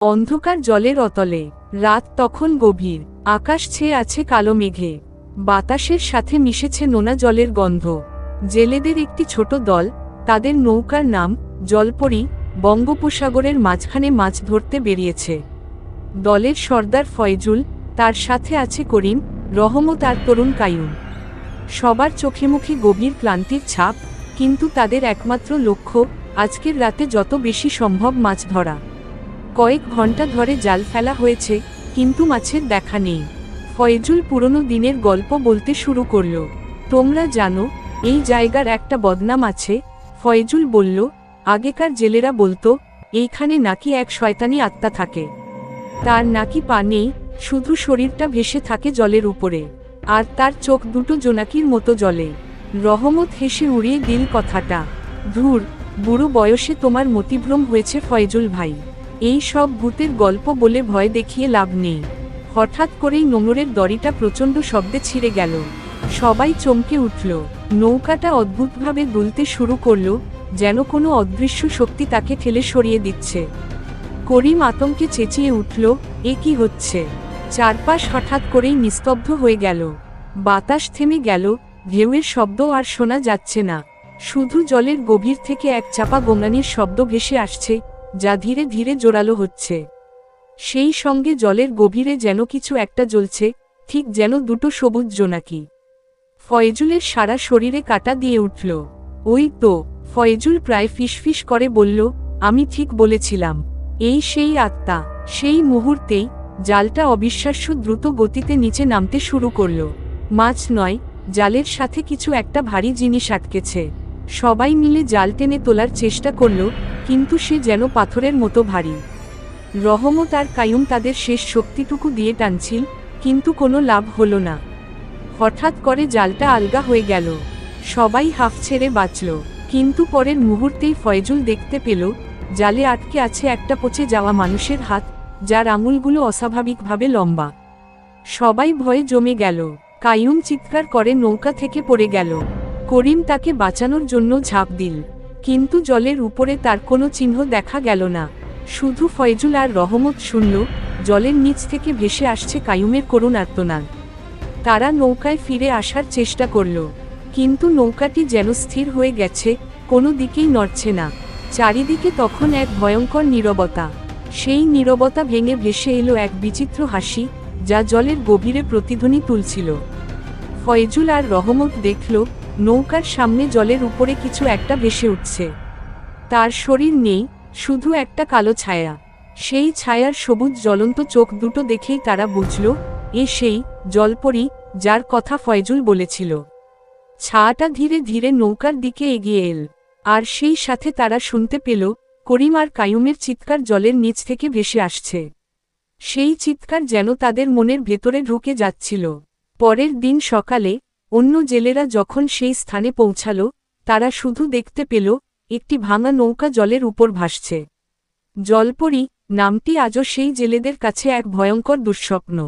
অন্ধকার জলের অতলে, রাত তখন গভীর, আকাশ ছেয়ে আছে কালো মেঘে। বাতাসের সাথে মিশেছে নোনা জলের গন্ধ। জেলেদের একটি ছোট দল, তাদের নৌকার নাম, জলপরি, বঙ্গোপসাগরের মাঝখানে মাছ ধরতে বেরিয়েছে। দলের সর্দার ফয়জুল, তার সাথে আছে করিম, রহমত আর তরুণ কায়ুম। সবার চোখে মুখে গভীর ক্লান্তির ছাপ, কিন্তু তাদের একমাত্র লক্ষ্য, আজকের রাতে যত বেশি সম্ভব মাছ ধরা। কয়েক ঘণ্টা ধরে জাল ফেলা হয়েছে, কিন্তু মাছের দেখা নেই। ফয়জুল পুরনো দিনের গল্প বলতে শুরু করল, তোমরা জানো, এই জায়গার একটা বদনাম আছে। ফয়জুল বলল, আগেকার জেলেরা বলতো, এইখানে নাকি এক শয়তানি আত্মা থাকে। তার নাকি পা নেই, শুধু শরীরটা ভেসে থাকে জলের উপরে, আর তার চোখ দুটো জোনাকির মতো জলে রহমত হেসে উড়িয়ে দিল কথাটা, ধুর, বুড়ো বয়সে তোমার মতিভ্রম হয়েছে ফয়জুল ভাই। এই সব ভূতের গল্প বলে ভয় দেখিয়ে লাভ নেই। হঠাৎ করেই নোংরের দড়িটা প্রচণ্ড শব্দে ছিঁড়ে গেল। সবাই চমকে উঠল। নৌকাটা অদ্ভুতভাবে দুলতে শুরু করল, যেন কোনো অদৃশ্য শক্তি তাকে ঠেলে সরিয়ে দিচ্ছে। করিম আতঙ্কে চেঁচিয়ে উঠল, এ কি হচ্ছে? চারপাশ হঠাৎ করেই নিস্তব্ধ হয়ে গেল। বাতাস থেমে গেল, ঢেউয়ের শব্দ আর শোনা যাচ্ছে না। শুধু জলের গভীর থেকে এক চাপা গোমরানির শব্দ ভেসে আসছে যা ধীরে ধীরে জোরালো হচ্ছে। সেই সঙ্গে জলের গভীরে যেন কিছু একটা জ্বলছে, ঠিক যেন দুটো সবুজ জোনাকি। ফয়েজুলের সারা শরীরে কাটা দিয়ে উঠল। ওই তো, ফয়েজুল প্রায় ফিসফিস করে বলল, আমি ঠিক বলেছিলাম। এই সেই আত্মা, সেই মুহূর্তেই জালটা অবিশ্বাস্য দ্রুত গতিতে নিচে নামতে শুরু করল। মাছ নয়, জালের সাথে কিছু একটা ভারী জিনিস আটকেছে। সবাই মিলে জাল টেনে তোলার চেষ্টা করল কিন্তু সে যেন পাথরের মতো ভারী। রহমত আর কায়ুম তাদের শেষ শক্তিটুকু দিয়ে টানছিল, কিন্তু কোনো লাভ হলো না। হঠাৎ করে জালটা আলগা হয়ে গেল। সবাই হাফ ছেড়ে বাঁচল। কিন্তু পরের মুহূর্তেই ফয়জুল দেখতে পেল, জালে আটকে আছে একটা পচে যাওয়া মানুষের হাত, যার আঙুলগুলো অস্বাভাবিকভাবে লম্বা। সবাই ভয়ে জমে গেল। কায়ুম চিৎকার করে নৌকা থেকে পড়ে গেল। করিম তাকে বাঁচানোর জন্য ঝাঁপ দিল। কিন্তু জলের উপরে তার কোনো চিহ্ন দেখা গেল না। শুধু ফয়জুল আর রহমত শুনল, জলের নিচ থেকে ভেসে আসছে কায়ুমের করুণ আর্তনাদ। তারা নৌকায় ফিরে আসার চেষ্টা করল, কিন্তু নৌকাটি যেন স্থির হয়ে গেছে, কোনো দিকেই নড়ছে না। চারিদিকে তখন এক ভয়ঙ্কর নীরবতা। সেই নীরবতা ভেঙে ভেসে এলো এক বিচিত্র হাসি, যা জলের গভীরে প্রতিধ্বনি তুলছিল। ফয়জুল আর রহমত দেখল নৌকার সামনে জলের উপরে কিছু একটা ভেসে উঠছে। তার শরীর নেই, শুধু একটা কালো ছায়া। সেই ছায়ার সবুজ জ্বলন্ত চোখ দুটো দেখেই তারা বুঝল, এ সেই জলপরি যার কথা ফয়জুল বলেছিল। ছায়াটা ধীরে ধীরে নৌকার দিকে এগিয়ে এল, আর সেই সাথে তারা শুনতে পেল, করিম আর কায়ুমের চিৎকার জলের নিচ থেকে ভেসে আসছে। সেই চিৎকার যেন তাদের মনের ভেতরে ঢুকে যাচ্ছিল। পরের দিন সকালে অন্য জেলেরা যখন সেই স্থানে পৌঁছাল, তারা শুধু দেখতে পেল, একটি ভাঙা নৌকা জলের উপর ভাসছে। জলপরি নামটি আজও সেই জেলেদের কাছে এক ভয়ঙ্কর দুঃস্বপ্ন।